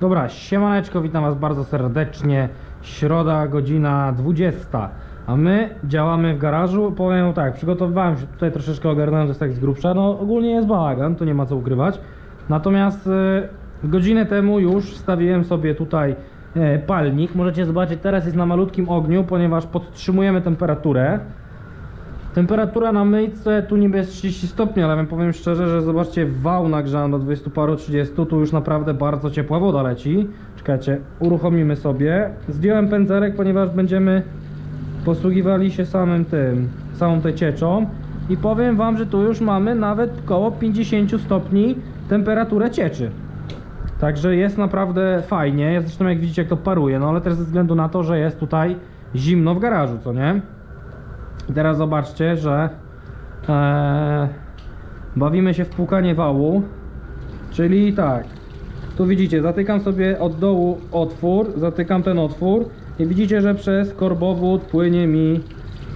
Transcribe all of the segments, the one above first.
Dobra, siemaneczko, witam was bardzo serdecznie. Środa, godzina 20. A my działamy w garażu. Powiem tak, przygotowywałem się tutaj troszeczkę ogarnąłem, to jest tak z grubsza. No ogólnie jest bałagan, to nie ma co ukrywać. Natomiast e, godzinę temu już wstawiłem sobie tutaj e, palnik. Możecie zobaczyć, teraz jest na malutkim ogniu, ponieważ podtrzymujemy temperaturę. Temperatura na myjce tu niby jest 30 stopni, ale powiem szczerze, że zobaczcie, wał nagrzałem do 20 paru 30, tu już naprawdę bardzo ciepła woda leci. Czekajcie, uruchomimy sobie. Zdjąłem pędzelek, ponieważ będziemy posługiwali się samym tym, samą tą cieczą i powiem wam, że tu już mamy nawet około 50 stopni temperaturę cieczy. Także jest naprawdę fajnie, zresztą jak widzicie jak to paruje, no ale też ze względu na to, że jest tutaj zimno w garażu, co nie? I teraz zobaczcie, że e, bawimy się w płukanie wału, czyli tak, tu widzicie, zatykam sobie od dołu otwór, zatykam ten otwór i widzicie, że przez korbowód płynie mi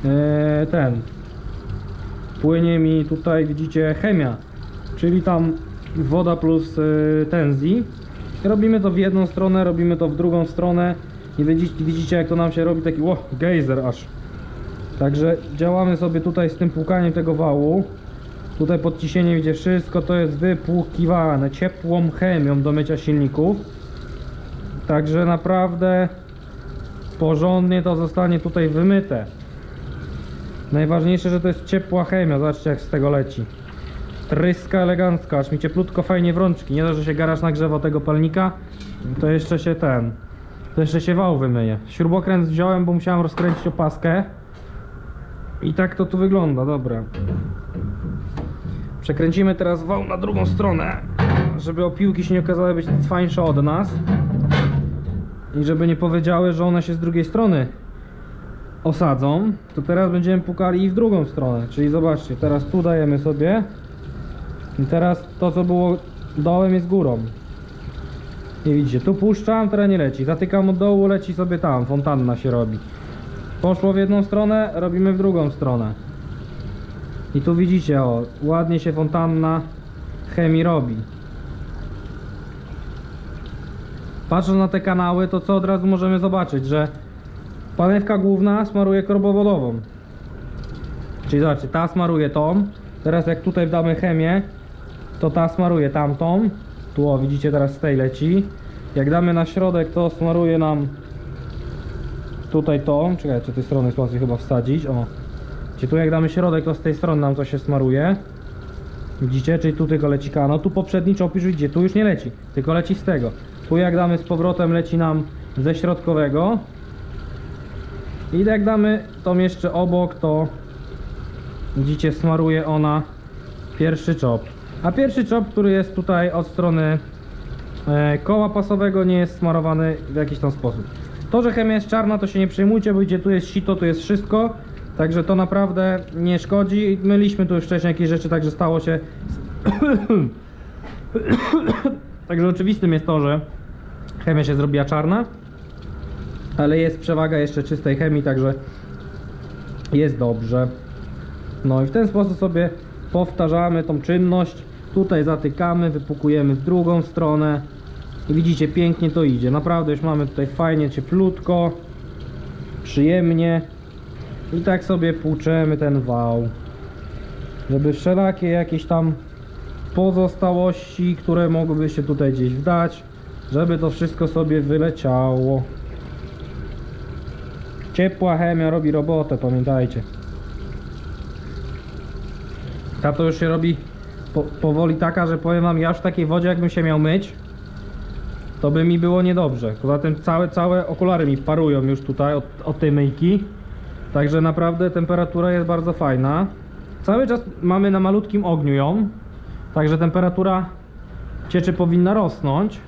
e, ten, płynie mi tutaj, widzicie, chemia, czyli tam woda plus tenzji. Robimy to w jedną stronę, robimy to w drugą stronę. I widzicie, widzicie jak to nam się robi taki, o, gejzer aż. Także działamy sobie tutaj z tym płukaniem tego wału. Tutaj podciśnienie widzicie wszystko to jest wypłukiwane ciepłą chemią do mycia silników. Także naprawdę porządnie to zostanie tutaj wymyte. Najważniejsze, że to jest ciepła chemia. Zobaczcie jak z tego leci. Tryska elegancka, aż mi cieplutko fajnie w rączki. Nie dość, że się garaż nagrzewa tego palnika, to jeszcze się ten, to jeszcze się wał wymyje. Śrubokręt wziąłem, bo musiałem rozkręcić opaskę. I tak to tu wygląda, dobra. Przekręcimy teraz wał na drugą stronę, żeby opiłki się nie okazały być cwańsze od nas. I żeby nie powiedziały, że one się z drugiej strony osadzą, to teraz będziemy pukali i w drugą stronę. Czyli zobaczcie, teraz tu dajemy sobie i teraz to co było dołem jest górą. I widzicie, tu puszczam, teraz nie leci. Zatykam od dołu, leci sobie tam, fontanna się robi. Poszło w jedną stronę, robimy w drugą stronę. I tu widzicie, o, ładnie się fontanna chemii robi. Patrząc na te kanały, to co od razu możemy zobaczyć, że panewka główna smaruje korbowodową. Czyli zobaczcie, ta smaruje tą. Teraz jak tutaj damy chemię, to ta smaruje tamtą. Tu o, widzicie teraz z tej leci. Jak damy na środek, to smaruje nam tutaj to, czekaj, czy tej strony jest chyba wsadzić, o. Gdzie tu jak damy środek, to z tej strony nam to się smaruje. Widzicie, czyli tu tylko leci kano, tu poprzedniczo opisz, widzicie, tu już nie leci, tylko leci z tego. Tu jak damy z powrotem, leci nam ze środkowego. I jak damy tą jeszcze obok, to widzicie, smaruje ona pierwszy czop. A pierwszy czop, który jest tutaj od strony e, koła pasowego, nie jest smarowany w jakiś tam sposób. To, że chemia jest czarna, to się nie przejmujcie, bo gdzie tu jest sito, tu jest wszystko. Także to naprawdę nie szkodzi. Myliśmy tu już wcześniej jakieś rzeczy, także stało się. także oczywistym jest to, że chemia się zrobiła czarna. Ale jest przewaga jeszcze czystej chemii, także jest dobrze. No i w ten sposób sobie powtarzamy tą czynność. Tutaj zatykamy, wypukujemy w drugą stronę. Widzicie, pięknie to idzie. Naprawdę już mamy tutaj fajnie, cieplutko, przyjemnie. I tak sobie płuczemy ten wał. Żeby wszelakie jakieś tam pozostałości, które mogłyby się tutaj gdzieś wdać, żeby to wszystko sobie wyleciało. Ciepła chemia robi robotę, pamiętajcie. Ta to już się robi po, powoli taka, że powiem wam, ja już w takiej wodzie jakbym się miał myć, to by mi było niedobrze. Poza tym całe, całe okulary mi parują już tutaj od, od tej myjki. Także naprawdę temperatura jest bardzo fajna. Cały czas mamy na malutkim ogniu ją. Także temperatura cieczy powinna rosnąć.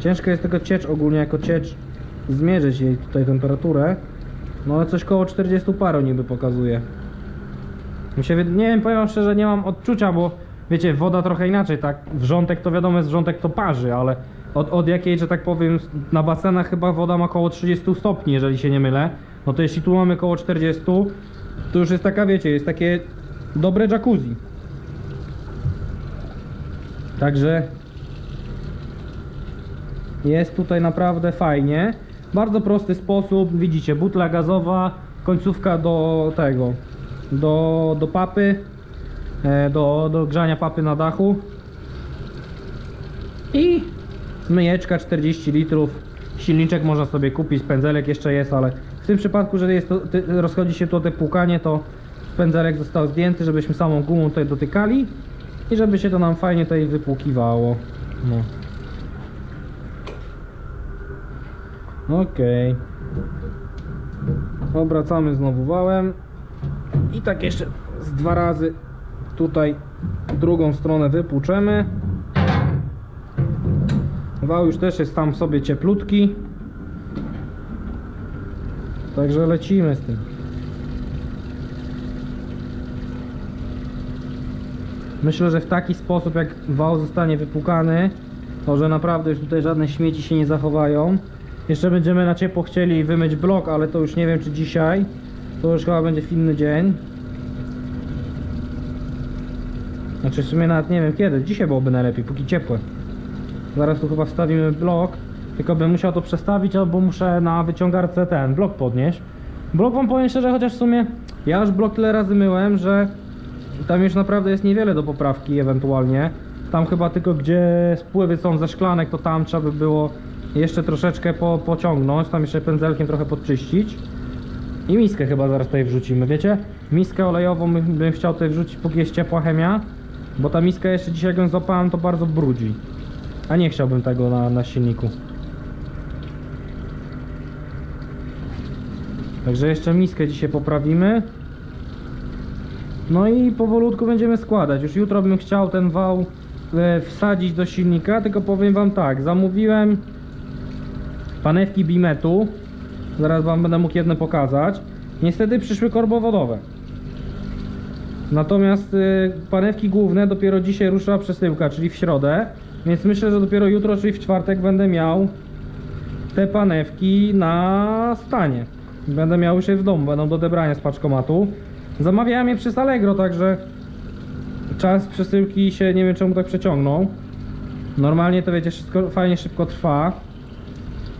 Ciężko jest tego ciecz ogólnie jako ciecz zmierzyć jej tutaj temperaturę. No ale coś koło 40 paru niby pokazuje. Mi się, nie wiem, powiem szczerze, nie mam odczucia, bo wiecie, woda trochę inaczej, tak? Wrzątek to wiadomo jest, wrzątek to parzy, ale od, od jakiej, że tak powiem, na basenach chyba woda ma około 30 stopni, jeżeli się nie mylę. No to jeśli tu mamy około 40, to już jest taka, wiecie, jest takie dobre jacuzzi. Także jest tutaj naprawdę fajnie. Bardzo prosty sposób, widzicie, butla gazowa, końcówka do tego, do, do papy, do, do grzania papy na dachu i myjeczka 40 litrów. Silniczek można sobie kupić, pędzelek jeszcze jest, ale w tym przypadku, że jest to, ty, rozchodzi się tu te płukanie, to pędzelek został zdjęty, żebyśmy samą gumą tutaj dotykali i żeby się to nam fajnie tutaj wypłukiwało. No. Okej. Obracamy znowu wałem. I tak jeszcze z dwa razy tutaj drugą stronę wypłuczemy. Wał już też jest tam sobie cieplutki. Także lecimy z tym. Myślę, że w taki sposób jak wał zostanie wypłukany, to że naprawdę już tutaj żadne śmieci się nie zachowają. Jeszcze będziemy na ciepło chcieli wymyć blok, ale to już nie wiem czy dzisiaj. To już chyba będzie w inny dzień. Znaczy w sumie nawet nie wiem kiedy. Dzisiaj byłoby najlepiej, póki ciepłe. Zaraz tu chyba wstawimy blok. Tylko bym musiał to przestawić, albo muszę na wyciągarce ten blok podnieść. Blok wam powiem szczerze, chociaż w sumie ja już blok tyle razy myłem, że tam już naprawdę jest niewiele do poprawki ewentualnie. Tam chyba tylko gdzie spływy są ze szklanek, to tam trzeba by było jeszcze troszeczkę po, pociągnąć, tam jeszcze pędzelkiem trochę podczyścić. I miskę chyba zaraz tutaj wrzucimy, wiecie? Miskę olejową bym, chciał tutaj wrzucić, póki jest ciepła chemia. Bo ta miska jeszcze dzisiaj jak ją złapałem, to bardzo brudzi. A nie chciałbym tego na, na silniku. Także jeszcze miskę dzisiaj poprawimy. No i powolutku będziemy składać. Już jutro bym chciał ten wał e, wsadzić do silnika, tylko powiem wam tak, zamówiłem panewki bimetu. Zaraz wam będę mógł jedne pokazać. Niestety przyszły korbowodowe. Natomiast y, panewki główne dopiero dzisiaj ruszyła przesyłka, czyli w środę. Więc myślę, że dopiero jutro, czyli w czwartek będę miał te panewki na stanie. Będę miał już je w domu, będą do odebrania z paczkomatu. Zamawiałem je przez Allegro, także czas przesyłki się nie wiem czemu tak przeciągnął. Normalnie to wiecie, wszystko fajnie szybko trwa.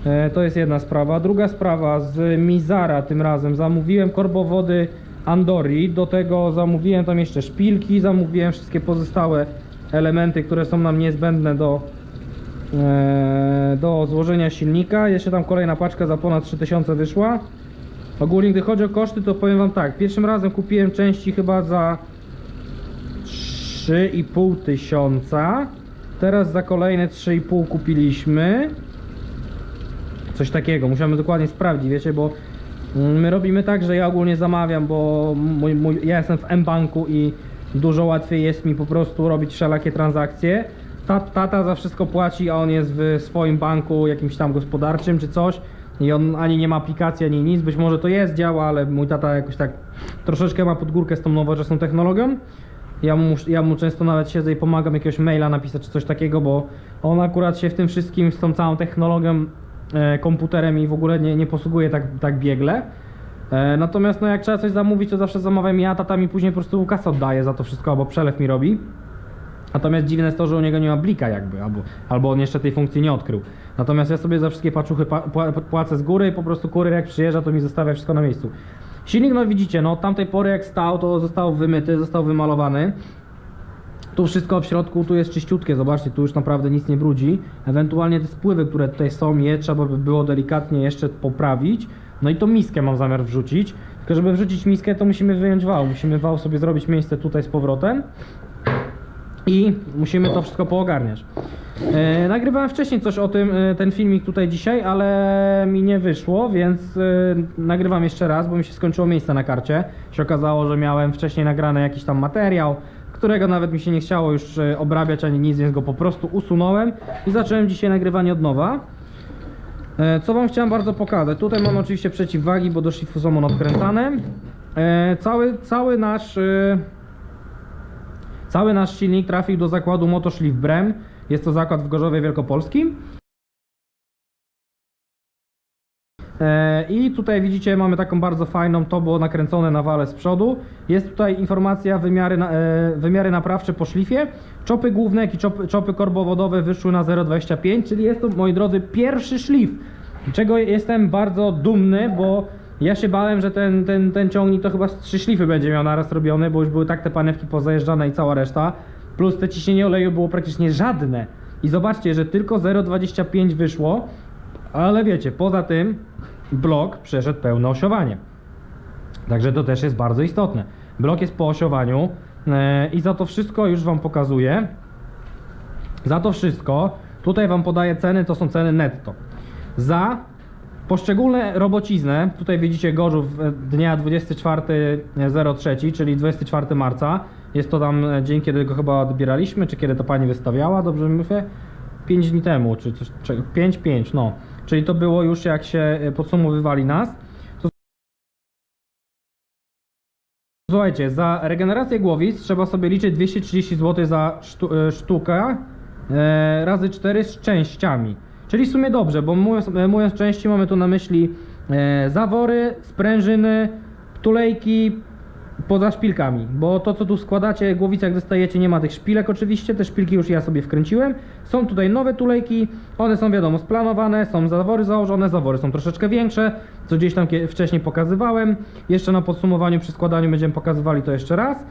E, to jest jedna sprawa. Druga sprawa z Mizara tym razem zamówiłem korbowody Andori. Do tego zamówiłem tam jeszcze szpilki, zamówiłem wszystkie pozostałe elementy, które są nam niezbędne do, e, do złożenia silnika. Jeszcze tam kolejna paczka za ponad 3000 wyszła. Ogólnie gdy chodzi o koszty, to powiem wam tak. Pierwszym razem kupiłem części chyba za 3,5 tysiąca. Teraz za kolejne 3,5 kupiliśmy. Coś takiego, musiałem dokładnie sprawdzić, wiecie, bo my robimy tak, że ja ogólnie zamawiam, bo mój, mój, ja jestem w M-Banku i dużo łatwiej jest mi po prostu robić wszelakie transakcje. Ta, tata za wszystko płaci, a on jest w swoim banku jakimś tam gospodarczym czy coś i on ani nie ma aplikacji, ani nic. Być może to jest, działa, ale mój tata jakoś tak troszeczkę ma pod górkę z tą nowoczesną technologią. Ja mu, ja mu często nawet siedzę i pomagam jakiegoś maila napisać czy coś takiego, bo on akurat się w tym wszystkim, z tą całą technologią, komputerem i w ogóle nie, nie posługuje tak, tak biegle. E, natomiast no jak trzeba coś zamówić, to zawsze zamawiam ja, tata mi później po prostu kasę oddaje za to wszystko, albo przelew mi robi. Natomiast dziwne jest to, że u niego nie ma blika jakby, albo, albo on jeszcze tej funkcji nie odkrył. Natomiast ja sobie za wszystkie paczuchy pa, pła- płacę z góry i po prostu kurier jak przyjeżdża, to mi zostawia wszystko na miejscu. Silnik, no widzicie, no od tamtej pory jak stał, to został wymyty, został wymalowany. Tu wszystko w środku, tu jest czyściutkie, zobaczcie, tu już naprawdę nic nie brudzi. Ewentualnie te spływy, które tutaj są, je trzeba by było delikatnie jeszcze poprawić. No i to miskę mam zamiar wrzucić. Tylko żeby wrzucić miskę, to musimy wyjąć wał. Musimy wał sobie zrobić miejsce tutaj z powrotem. I musimy to wszystko poogarniać. E, nagrywałem wcześniej coś o tym, e, ten filmik tutaj dzisiaj, ale mi nie wyszło, więc e, nagrywam jeszcze raz, bo mi się skończyło miejsce na karcie. Się okazało, że miałem wcześniej nagrany jakiś tam materiał, którego nawet mi się nie chciało już e, obrabiać ani nic, więc go po prostu usunąłem i zacząłem dzisiaj nagrywanie od nowa. E, Co wam chciałem bardzo pokazać? Tutaj mam oczywiście przeciwwagi, bo do szlifu są one odkręcane. E, Cały, cały nasz... Cały nasz silnik trafił do zakładu Motoszlif Brem. Jest to zakład w Gorzowie Wielkopolskim. I tutaj widzicie, mamy taką bardzo fajną, to było nakręcone na wale z przodu. Jest tutaj informacja wymiary, e, wymiary naprawcze po szlifie. Czopy główne, jak i czopy, czopy korbowodowe wyszły na 0,25, czyli jest to, moi drodzy, pierwszy szlif. Czego jestem bardzo dumny, bo ja się bałem, że ten, ten, ten ciągnik to chyba z trzy szlify będzie miał naraz robiony, bo już były tak te panewki pozajeżdżane i cała reszta. Plus te ciśnienie oleju było praktycznie żadne. I zobaczcie, że tylko 0,25 wyszło, ale wiecie, poza tym blok przeszedł pełne osiowanie. Także to też jest bardzo istotne. Blok jest po osiowaniu e, i za to wszystko już Wam pokazuję. Za to wszystko, tutaj Wam podaję ceny, to są ceny netto. Za poszczególne robociznę, tutaj widzicie Gorzów e, dnia 24.03, czyli 24 marca. Jest to tam e, dzień, kiedy go chyba odbieraliśmy, czy kiedy to Pani wystawiała, dobrze mówię? 5 dni temu, czy coś, 5-5, no. Czyli to było już jak się e, podsumowywali nas. To Słuchajcie, za regenerację głowic trzeba sobie liczyć 230 zł za e, sztukę e, razy 4 z częściami. Czyli w sumie dobrze, bo mówiąc, części mamy tu na myśli zawory, sprężyny, tulejki poza szpilkami, bo to co tu składacie, głowice jak dostajecie nie ma tych szpilek oczywiście, te szpilki już ja sobie wkręciłem. Są tutaj nowe tulejki, one są wiadomo splanowane, są zawory założone, zawory są troszeczkę większe, co gdzieś tam wcześniej pokazywałem. Jeszcze na podsumowaniu przy składaniu będziemy pokazywali to jeszcze raz.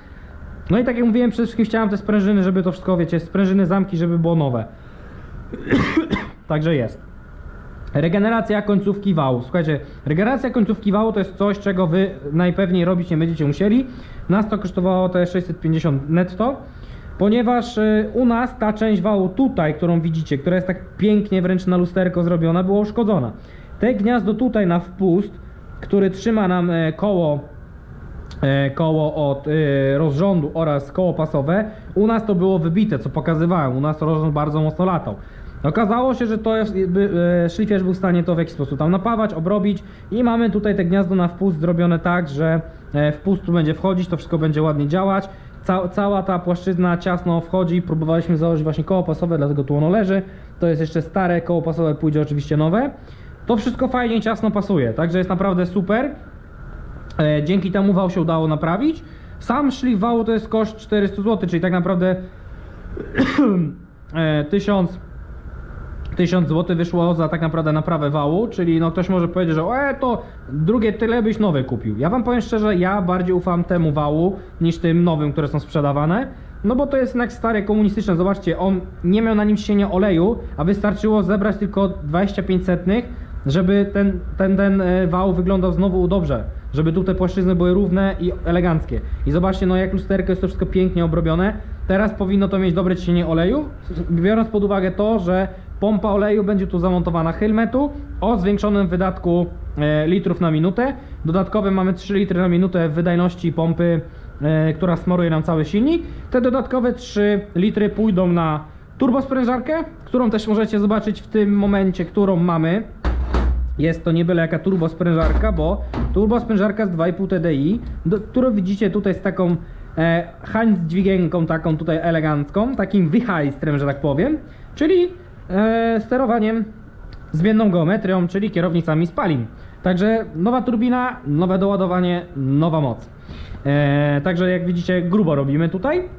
No i tak jak mówiłem, przede wszystkim chciałem te sprężyny, żeby to wszystko, wiecie, sprężyny, zamki, żeby było nowe. Także jest. Regeneracja końcówki wału. Słuchajcie, regeneracja końcówki wału to jest coś, czego wy najpewniej robić nie będziecie musieli. Nas to kosztowało te 650 netto, ponieważ y, u nas ta część wału tutaj, którą widzicie, która jest tak pięknie wręcz na lusterko zrobiona, była uszkodzona. Te gniazdo tutaj na wpust, który trzyma nam e, koło e, koło od e, rozrządu oraz koło pasowe. U nas to było wybite, co pokazywałem. U nas rozrząd bardzo mocno latał. Okazało się, że to jest, by, e, szlifierz był w stanie to w jakiś sposób tam napawać, obrobić i mamy tutaj te gniazdo na wpust zrobione tak, że e, wpust tu będzie wchodzić, to wszystko będzie ładnie działać. Ca cała ta płaszczyzna ciasno wchodzi, próbowaliśmy założyć właśnie koło pasowe, dlatego tu ono leży. To jest jeszcze stare, koło pasowe pójdzie oczywiście nowe. To wszystko fajnie ciasno pasuje, także jest naprawdę super. E, dzięki temu wał się udało naprawić. Sam szlif wału to jest koszt 400 zł, czyli tak naprawdę e, 1000 1000 zł wyszło za tak naprawdę naprawę wału, czyli no ktoś może powiedzieć, że e, to drugie tyle byś nowe kupił. Ja wam powiem szczerze, ja bardziej ufam temu wału niż tym nowym, które są sprzedawane. No bo to jest jednak stare komunistyczne. Zobaczcie, on nie miał na nim ciśnienia oleju, a wystarczyło zebrać tylko 25 setnych, żeby ten, ten, ten e, wał wyglądał znowu dobrze. Żeby tu te płaszczyzny były równe i eleganckie. I zobaczcie, no jak lusterko jest to wszystko pięknie obrobione. Teraz powinno to mieć dobre ciśnienie oleju, biorąc pod uwagę to, że pompa oleju będzie tu zamontowana Helmetu o zwiększonym wydatku e, litrów na minutę. Dodatkowe mamy 3 litry na minutę wydajności pompy, e, która smaruje nam cały silnik. Te dodatkowe 3 litry pójdą na turbosprężarkę, którą też możecie zobaczyć w tym momencie, którą mamy. Jest to nie byle jaka turbosprężarka, bo turbosprężarka z 2,5 TDI, do, którą widzicie tutaj z taką e, hań z dźwigienką taką tutaj elegancką, takim wyhajstrem, że tak powiem, czyli e, sterowaniem zmienną geometrią, czyli kierownicami spalin. Także nowa turbina, nowe doładowanie, nowa moc. E, także jak widzicie grubo robimy tutaj.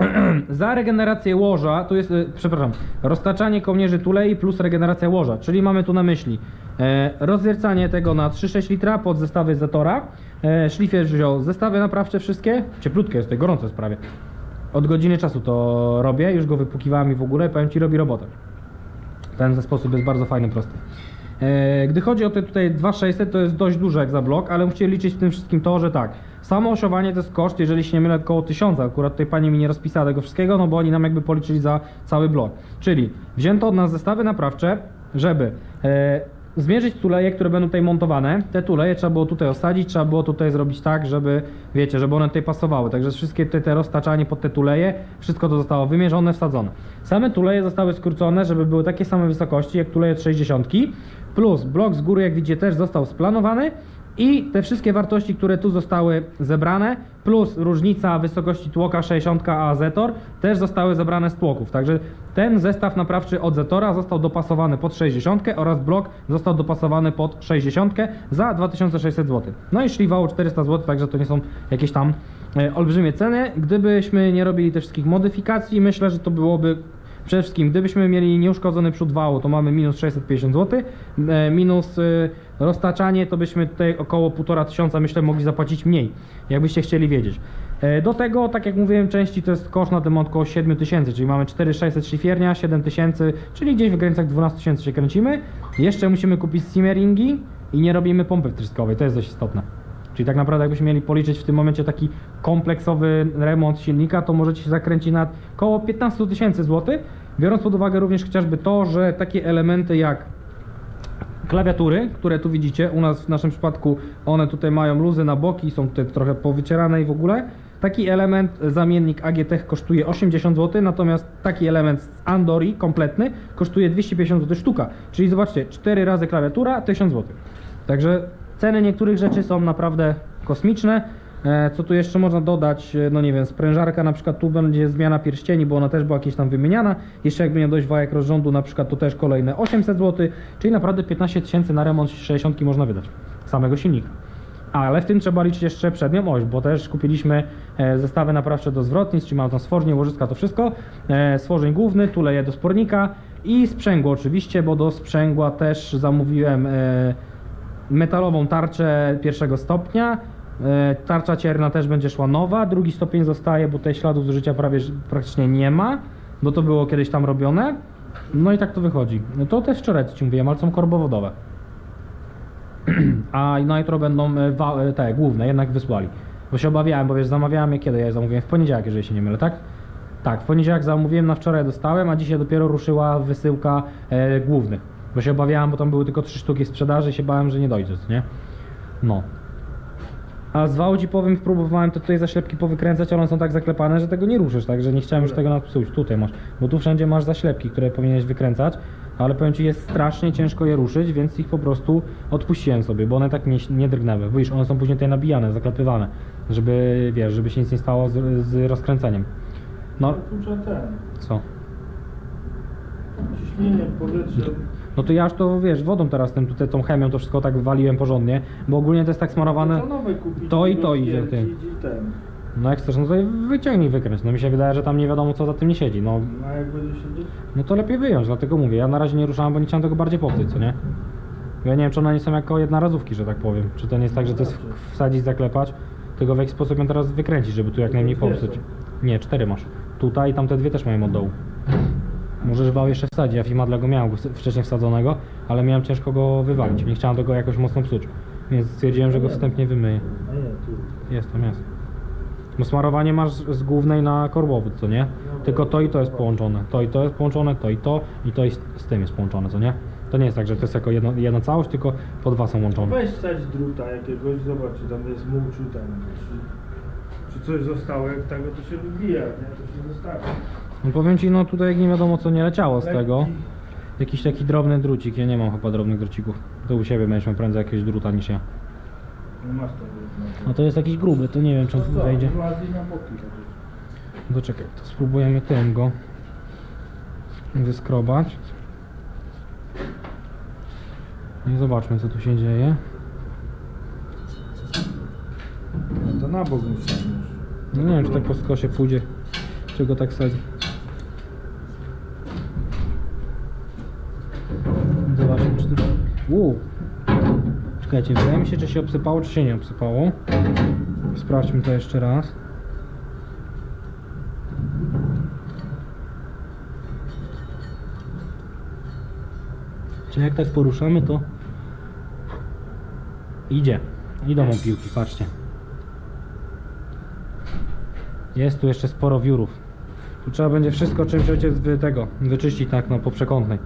Za regenerację łoża, tu jest, e, przepraszam, roztaczanie kołnierzy tulei plus regeneracja łoża, czyli mamy tu na myśli e, rozwiercanie tego na 3,6 litra pod zestawy Zetora. E, szlifierz wziął zestawy naprawcze wszystkie, cieplutkie jest, tutaj gorąco jest prawie. Od godziny czasu to robię, już go wypłukiwałem i w ogóle, powiem Ci, robi robotę. Ten sposób jest bardzo fajny, prosty. E, Gdy chodzi o te tutaj 2600 to jest dość duże jak za blok, ale musicie liczyć w tym wszystkim to, że tak, samo osiowanie to jest koszt, jeżeli się nie mylę, około 1000, akurat tutaj pani mi nie rozpisała tego wszystkiego, no bo oni nam jakby policzyli za cały blok. Czyli wzięto od nas zestawy naprawcze, żeby e, zmierzyć tuleje, które będą tutaj montowane. Te tuleje trzeba było tutaj osadzić, trzeba było tutaj zrobić tak, żeby, wiecie, żeby one tutaj pasowały. Także wszystkie te, te roztaczanie pod te tuleje, wszystko to zostało wymierzone, wsadzone. Same tuleje zostały skrócone, żeby były takie same wysokości jak tuleje od 60. Plus blok z góry, jak widzicie, też został splanowany I te wszystkie wartości, które tu zostały zebrane, plus różnica wysokości tłoka 60 a Zetor, też zostały zebrane z tłoków. Także ten zestaw naprawczy od Zetora został dopasowany pod 60 oraz blok został dopasowany pod 60 za 2600 zł. No i szliwało 400 zł, także to nie są jakieś tam e, olbrzymie ceny. Gdybyśmy nie robili tych wszystkich modyfikacji, myślę, że to byłoby Przede wszystkim, gdybyśmy mieli nieuszkodzony przód wału, to mamy minus 650 zł, e, minus e, roztaczanie, to byśmy tutaj około 1,5 tysiąca, myślę, mogli zapłacić mniej, jakbyście chcieli wiedzieć. E, Do tego, tak jak mówiłem, części to jest koszt na demont około 7 tysięcy, czyli mamy 4600 szlifiernia, 7 tysięcy, czyli gdzieś w granicach 12 tysięcy się kręcimy. Jeszcze musimy kupić simmeringi i nie robimy pompy wtryskowej, to jest dość istotne. Czyli tak naprawdę jakbyśmy mieli policzyć w tym momencie taki kompleksowy remont silnika, to możecie się zakręcić na około 15 tysięcy złotych, biorąc pod uwagę również chociażby to, że takie elementy jak klawiatury, które tu widzicie, u nas w naszym przypadku one tutaj mają luzy na boki, są tutaj trochę powycierane i w ogóle. Taki element, zamiennik AGTech kosztuje 80 zł, natomiast taki element z Andori kompletny kosztuje 250 zł sztuka. Czyli zobaczcie, 4 razy klawiatura, 1000 zł. Także ceny niektórych rzeczy są naprawdę kosmiczne. E, Co tu jeszcze można dodać? E, No nie wiem, sprężarka na przykład tu będzie zmiana pierścieni, bo ona też była jakieś tam wymieniana. Jeszcze jakby nie dojść wajek rozrządu, na przykład to też kolejne 800 zł, czyli naprawdę 15 tysięcy na remont 60 można wydać samego silnika. Ale w tym trzeba liczyć jeszcze przednią oś, bo też kupiliśmy e, zestawy naprawcze do zwrotnic, czyli mamy tam stwornie, łożyska, to wszystko. Stworzeń główny, tu leje do spornika i sprzęgło oczywiście, bo do sprzęgła też zamówiłem metalową tarczę pierwszego stopnia. E, Tarcza cierna też będzie szła nowa. Drugi stopień zostaje, bo tutaj śladów zużycia prawie praktycznie nie ma, bo to było kiedyś tam robione. No i tak to wychodzi. No To też wczoraj ci mówiłem, ale są korbowodowe. A na jutro będą e, e, te główne, jednak wysłali. Bo się obawiałem, bo wiesz, zamawiałem je kiedy? Ja je zamówiłem w poniedziałek, jeżeli się nie mylę, tak? Tak, w poniedziałek zamówiłem, na wczoraj dostałem, a dzisiaj dopiero ruszyła wysyłka e, głównych. Bo się obawiałem, bo tam były tylko trzy sztuki w sprzedaży i się bałem, że nie dojdzie, nie? No. A z wał ci powiem, próbowałem to tutaj zaślepki powykręcać, ale one są tak zaklepane, że tego nie ruszysz, także nie chciałem już tego napsuć. Tutaj masz, bo tu wszędzie masz zaślepki, które powinieneś wykręcać, ale powiem ci, jest strasznie ciężko je ruszyć, więc ich po prostu odpuściłem sobie, bo one tak nie, nie drgnęły. Widzisz, one są później tutaj nabijane, zaklepywane, żeby, wiesz, żeby się nic nie stało z, z rozkręceniem. No, co? Ciśnienie powietrza. No to ja już to, wiesz, wodą teraz tym, tutaj tą chemią to wszystko tak waliłem porządnie, bo ogólnie to jest tak smarowane... To nowe kupić. To i to idzie, rozpierdzić ty. I ten. No jak chcesz, no to wyciągnij wykręć. No mi się wydaje, że tam nie wiadomo co za tym nie siedzi. No, A jak będzie siedzieć? no to lepiej wyjąć, dlatego mówię. Ja na razie nie ruszałem, bo nie chciałem tego bardziej popsuć, co nie? Ja nie wiem, czy one nie są jako jednorazówki, że tak powiem. Czy to nie jest tak, że to jest w- wsadzić, zaklepać, tylko w jaki sposób ją teraz wykręcić, żeby tu jak najmniej Dwie popsuć. Nie, cztery masz. Tutaj i tamte dwie też mają od dołu. Możesz wał jeszcze wsadzić, ja Fimadla go miałem wcześniej wsadzonego, ale miałem ciężko go wywalić. Nie chciałem tego jakoś mocno psuć. Więc stwierdziłem, że go wstępnie wymyję. Jest tam, jest. Bo smarowanie masz z głównej na korbowód, co nie? Tylko to i to jest połączone. To i to jest połączone, to i to i to i z, tym jest połączone, co nie? To nie jest tak, że to jest jako jedno, jedna całość, tylko po dwa są łączone. Weź wsadź druta jakiegoś, zobacz czy tam jest muł, czy ten. Czy, czy coś zostało, jak tego to się wybija, nie? To się zostawi. No powiem ci, no tutaj nie wiadomo co nie leciało z tego. Jakiś taki drobny drucik, ja nie mam chyba drobnych drucików. To u siebie będziesz miał prędzej jakiegoś druta niż ja. No masz to drut. No to jest jakiś gruby, to nie wiem czy on tu No co, wejdzie. No czekaj, to spróbujemy tym go wyskrobać. I zobaczmy co tu się dzieje. No to na bok musisz. No nie wiem czy tak po skosie pójdzie, czy go tak sadzi. Uuu. Czekajcie, wydaje mi się czy się obsypało, czy się nie obsypało. Sprawdźmy to jeszcze raz. Czy jak tak poruszamy to idzie. Idą mu piłki, patrzcie. Jest tu jeszcze sporo wiórów. Tu trzeba będzie wszystko czymś ojciec tego wyczyścić tak no po przekątnej.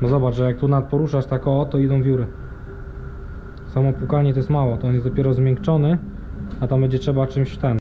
No zobacz, że jak tu nad poruszasz tak o, to idą wióry. Samo pukanie to jest mało, to on jest dopiero zmiękczony, a tam będzie trzeba czymś ten.